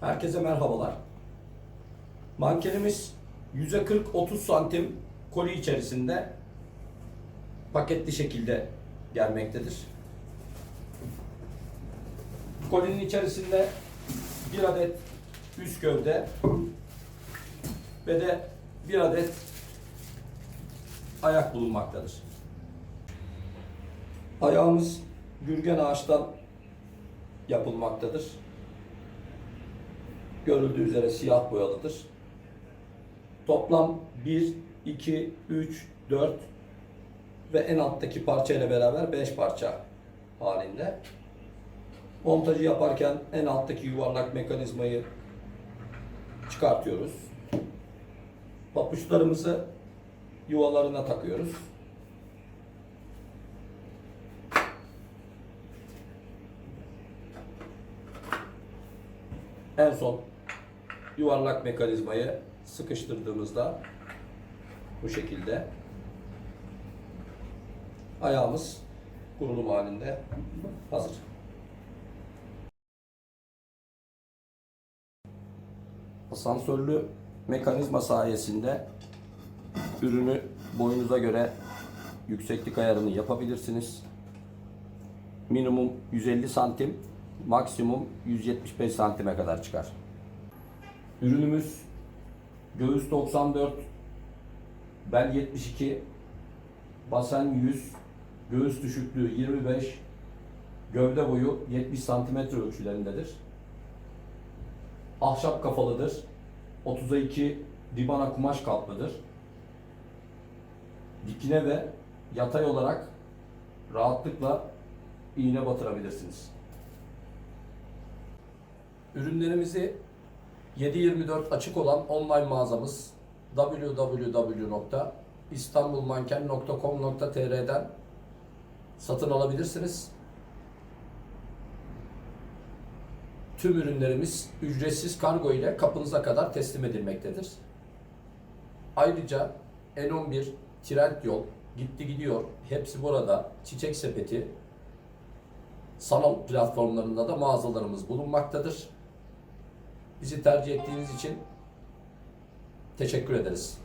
Herkese merhabalar. Mankenimiz yüze 40-30 santim koli içerisinde paketli şekilde gelmektedir. Kolinin içerisinde bir adet üst gövde ve de bir adet ayak bulunmaktadır. Ayağımız gürgen ağaçtan yapılmaktadır. Görüldüğü üzere siyah boyalıdır. Toplam 1, 2, 3, 4 ve en alttaki parça ile beraber 5 parça halinde. Montajı yaparken en alttaki yuvarlak mekanizmayı çıkartıyoruz. Papuçlarımızı yuvalarına takıyoruz. En son yuvarlak mekanizmayı sıkıştırdığımızda bu şekilde ayağımız kurulum halinde hazır. Asansörlü mekanizma sayesinde ürünü boyunuza göre yükseklik ayarını yapabilirsiniz. Minimum 150 santim, maksimum 175 santime kadar çıkar. Ürünümüz göğüs 94, bel 72, basen 100, göğüs düşüklüğü 25, gövde boyu 70 santimetre ölçülerindedir. Ahşap kafalıdır. 30'a 2 dibana kumaş kaplıdır. Dikine ve yatay olarak rahatlıkla iğne batırabilirsiniz. Ürünlerimizi 7/24 açık olan online mağazamız www.istanbulmanken.com.tr'den satın alabilirsiniz. Tüm ürünlerimiz ücretsiz kargo ile kapınıza kadar teslim edilmektedir. Ayrıca N11, Trendyol, Gitti Gidiyor, hepsi burada, Çiçek Sepeti, sanal platformlarında da mağazalarımız bulunmaktadır. Bizi tercih ettiğiniz için teşekkür ederiz.